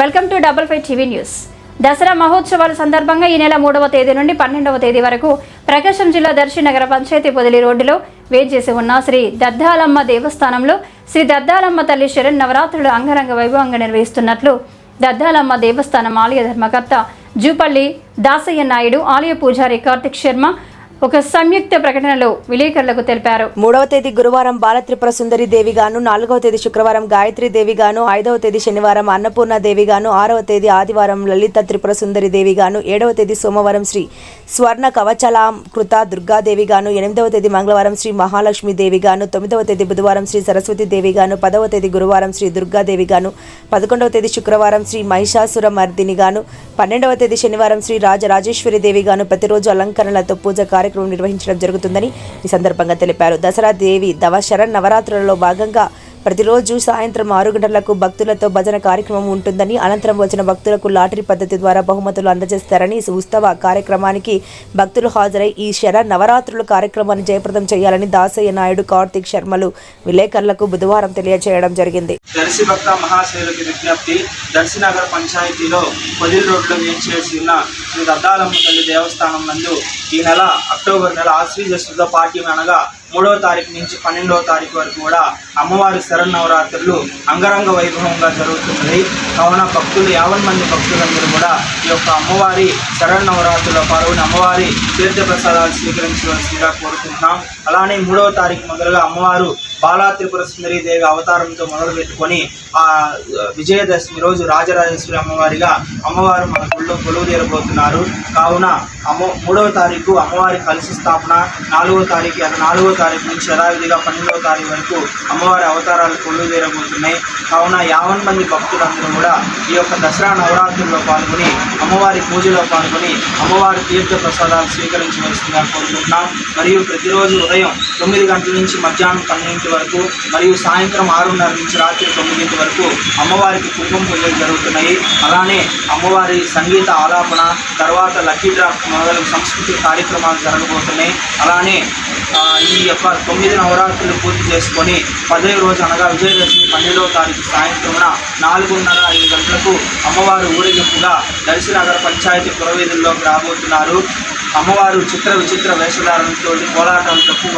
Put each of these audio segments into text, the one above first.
Welcome to double five TV news. Dasara మహోత్సవాల సందర్భంగా ఈ నెల మూడవ తేదీ నుండి పన్నెండవ తేదీ వరకు ప్రకాశం జిల్లా దర్శి నగర పంచాయతీ పొదిలి రోడ్డులో వేచేసి ఉన్న శ్రీ దద్దాలమ్మ దేవస్థానంలో శ్రీ దద్దాలమ్మ తల్లి శరణ్ నవరాత్రులు అంగరంగ వైభవంగా నిర్వహిస్తున్నట్లు దద్దాలమ్మ దేవస్థానం ఆలయ ధర్మకర్త జూపల్లి దాసయ్య నాయుడు ఆలయ పూజారి కార్తిక్ శర్మ ఒక సంయుక్త ప్రకటనలో విలేకరులకు తెలిపారు. మూడవ తేదీ గురువారం బాలత్రిపుర సుందరి దేవిగాను నాలుగవ తేదీ శుక్రవారం గాయత్రి దేవిగాను ఐదవ తేదీ శనివారం అన్నపూర్ణ దేవిగాను ఆరవ తేదీ ఆదివారం లలిత త్రిపుర సుందరి దేవిగాను ఏడవ తేదీ సోమవారం శ్రీ స్వర్ణ కవచలాంకృత దుర్గాదేవిగాను ఎనిమిదవ తేదీ మంగళవారం శ్రీ మహాలక్ష్మి దేవిగాను తొమ్మిదవ తేదీ బుధవారం శ్రీ సరస్వతి దేవిగాను పదవ తేదీ గురువారం శ్రీ దుర్గాదేవిగాను పదకొండవ తేదీ శుక్రవారం శ్రీ మహిషాసుర మర్దినిగాను పన్నెండవ తేదీ శనివారం శ్రీ రాజరాజేశ్వరి దేవిగాను ప్రతిరోజు అలంకరణలతో పూజ కార్యక్రమం నిర్వహించడం జరుగుతుందని ఈ సందర్భంగా తెలిపారు. దసరా దేవి దవశరణ్ నవరాత్రులలో భాగంగా ప్రతిరోజు సాయంత్రం ఆరు గంటలకు భక్తులతో భజన కార్యక్రమం ఉంటుందని అనంతరం వచ్చిన భక్తులకు లాటరీ పద్ధతి ద్వారా బహుమతులు అందజేస్తారని ఉత్సవ కార్యక్రమానికి భక్తులు హాజరై ఈ శర నవరాత్రుల కార్యక్రమాన్ని జయప్రదం చేయాలని దాసయ్య నాయుడు కార్తీక్ శర్మలు విలేకరులకు బుధవారం తెలియజేయడం జరిగింది. దర్శి భక్త మహాశైలకి విజ్ఞప్తి దర్శినగర్ పంచాయతీలో పొదిలి రోడ్లో వేయించేసి ఉన్న శ్రీ దద్దాలమ్మ తల్లి దేవస్థానం నందు ఈ నెల అక్టోబర్ నెల ఆశ్వీజ శుద్ధ పాఠ్యం అనగా మూడవ తారీఖు నుంచి పన్నెండవ తారీఖు వరకు కూడా అమ్మవారి శరన్నవరాత్రులు అంగరంగ వైభవంగా జరుగుతున్నది. కావున భక్తులు యావన్ మంది భక్తులందరూ కూడా ఈ యొక్క అమ్మవారి శరన్నవరాత్రుల పాల్గొని అమ్మవారి తీర్థప్రసాదాలు స్వీకరించవలసిందిగా కోరుకుంటున్నాం. అలానే మూడవ తారీఖు మొదలుగా అమ్మవారు బాలా త్రిపుర సుందరీదేవి అవతారంతో మొదలు పెట్టుకొని ఆ విజయదశమి రోజు రాజరాజేశ్వరి అమ్మవారిగా అమ్మవారు మన గుళ్ళో కొలువు తీరబోతున్నారు. కావున అమ్మ మూడవ తారీఖు అమ్మవారి కలిసి స్థాపన నాలుగవ తారీఖు అలా నాలుగవ తారీఖు నుంచి యథావిధిగా పన్నెండవ తారీఖు వరకు అమ్మవారి అవతారాలు కొలువు తీరబోతున్నాయి. కావున యావన్ మంది భక్తులందరూ కూడా ఈ యొక్క దసరా నవరాత్రుల్లో పాల్గొని అమ్మవారి పూజలో పాల్గొని అమ్మవారి తీర్థ ప్రసాదాలు స్వీకరించవలసిందిగా కోరుకుంటున్నాం. మరియు ప్రతిరోజు ఉదయం తొమ్మిది గంటల నుంచి మధ్యాహ్నం పన్నెండు పన్నెండింటి వరకు మరియు సాయంత్రం ఆరున్నర నుంచి రాత్రి తొమ్మిదింటి వరకు అమ్మవారికి కుంకుమ పూజలు జరుగుతున్నాయి. అలానే అమ్మవారి సంగీత ఆలాపన తర్వాత లక్కీ డ్రాఫ్ట్ మొదలగు సంస్కృతి కార్యక్రమాలు జరగబోతున్నాయి. అలానే ఈ యొక్క తొమ్మిది నవరాత్రులు పూర్తి చేసుకొని పదవ రోజు అనగా విజయదశమి పన్నెండవ తారీఖు సాయంత్రమున నాలుగున్నర ఐదు గంటలకు అమ్మవారు ఊరేగింపుగా దర్శనగర పంచాయతీ పురవీధుల్లోకి రాబోతున్నారు. అమ్మవారు చిత్ర విచిత్ర వేషధారణతో కోలాటాలతో తప్పు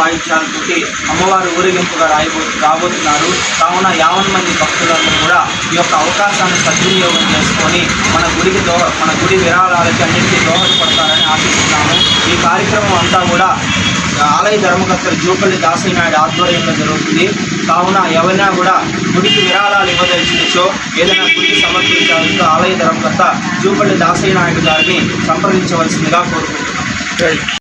అమ్మవారు ఊరేగింపుగా రాయబో రాబోతున్నారు. కావున యావన్ మంది భక్తులందరూ కూడా ఈ యొక్క అవకాశాన్ని సద్వినియోగం చేసుకొని మన గుడికి దో మన గుడి విరాళాలకి అన్నింటికీ దోహదపడతారని ఆశిస్తున్నాము. ఈ కార్యక్రమం అంతా కూడా ఆలయ ధర్మకర్తలు జూపల్లి దాసయ్య నాయుడు ఆధ్వర్యంలో జరుగుతుంది. కావున ఎవరైనా కూడా గుడికి విరాళాలు ఇవ్వదలిచినచో ఏదైనా గుడికి సమర్పించాలంటే ఆలయ ధర్మకర్త జూపల్లి దాసయ్య నాయుడు గారిని సంప్రదించవలసిందిగా కోరుకుంటున్నాం